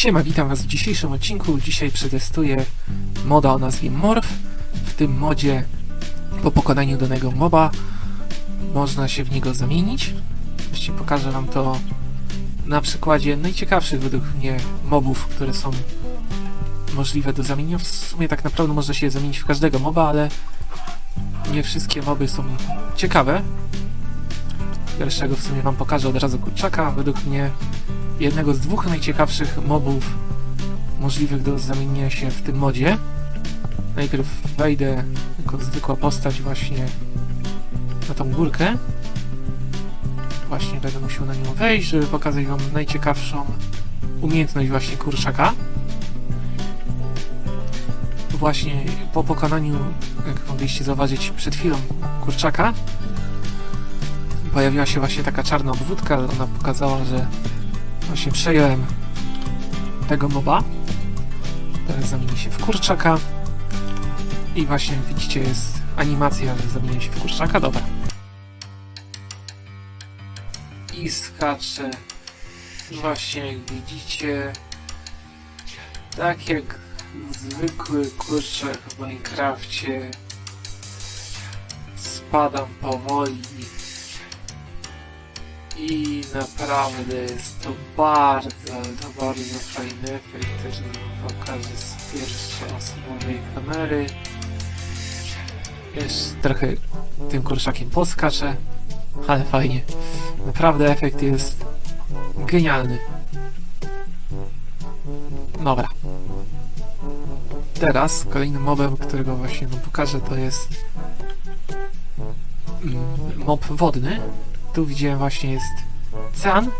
Siema, witam was w dzisiejszym odcinku. Dzisiaj przetestuję moda o nazwie Morph. W tym modzie po pokonaniu danego moba można się w niego zamienić. Właściwie pokażę wam to na przykładzie najciekawszych według mnie mobów, które są możliwe do zamienienia. W sumie tak naprawdę można się zamienić w każdego moba, ale nie wszystkie moby są ciekawe. Pierwszego w sumie wam pokażę od razu kurczaka. Według mnie jednego z dwóch najciekawszych mobów możliwych do zamienienia się w tym modzie. Najpierw wejdę jako zwykła postać właśnie na tą górkę. Właśnie będę musiał na nią wejść, żeby pokazać wam najciekawszą umiejętność właśnie kurczaka. Właśnie po pokonaniu, jak mogliście zauważyć przed chwilą, kurczaka, pojawiła się właśnie taka czarna obwódka, ona pokazała, że właśnie przejąłem tego moba. Teraz zamieni się w kurczaka. I właśnie widzicie jest animacja, że zamieni się w kurczaka. Dobra. I skaczę. Właśnie jak widzicie. Tak jak zwykły kurczak w Minecrafcie. Spadam powoli i naprawdę jest to bardzo, to bardzo fajny efekt. Też pokażę z pierwszoosobowej kamery. Jeszcze trochę tym kurszakiem poskaczę, ale fajnie. Naprawdę efekt jest genialny. Dobra. Teraz kolejnym mobem, którego właśnie wam pokażę, to jest mm, mob wodny. Tu widziałem właśnie jest ocean.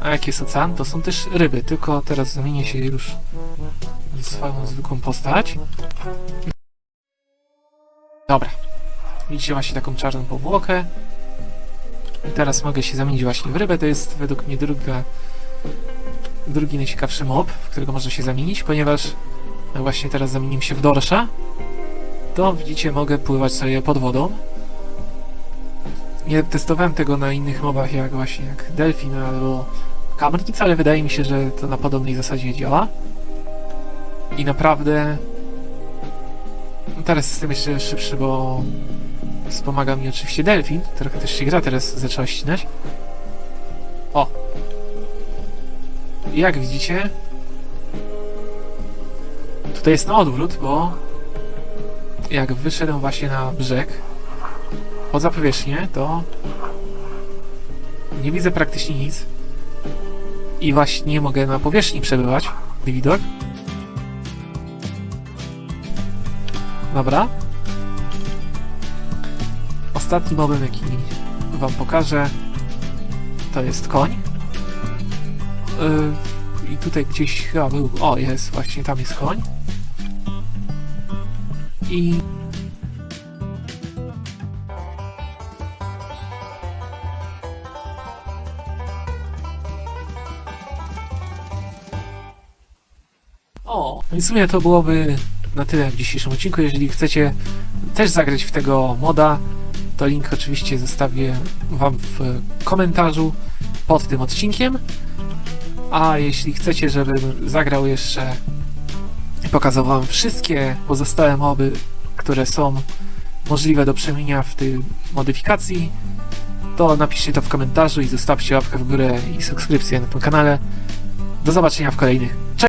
A jak jest ocean, to są też ryby. Tylko teraz zamienię się już w swoją zwykłą postać. Dobra. Widzicie właśnie taką czarną powłokę. I teraz mogę się zamienić właśnie w rybę. To jest według mnie druga, drugi najciekawszy mob, w którego można się zamienić, ponieważ właśnie teraz zamieniłem się w dorsza. To widzicie, mogę pływać sobie pod wodą. Nie testowałem tego na innych mobach, jak właśnie jak Delfin albo Camernic, ale wydaje mi się, że to na podobnej zasadzie działa. I naprawdę teraz jestem jeszcze szybszy, bo wspomaga mi oczywiście Delfin. Trochę też się gra teraz zaczęła ścinać. O! Jak widzicie, tutaj jest na odwrót, bo jak wyszedłem właśnie na brzeg, poza powierzchnię, to nie widzę praktycznie nic. I właśnie mogę na powierzchni przebywać, gdy widok. Dobra. Ostatni mobem, jaki wam pokażę, to jest koń. Yy, I tutaj gdzieś chyba był... O, jest, właśnie tam jest koń. I O, i w sumie to byłoby na tyle w dzisiejszym odcinku. Jeżeli chcecie też zagrać w tego moda, to link oczywiście zostawię Wam w komentarzu pod tym odcinkiem. A jeśli chcecie, żebym zagrał jeszcze i pokazał Wam wszystkie pozostałe moby, które są możliwe do przemienia w tej modyfikacji, to napiszcie to w komentarzu i zostawcie łapkę w górę i subskrypcję na tym kanale. Do zobaczenia w kolejnych. Cześć!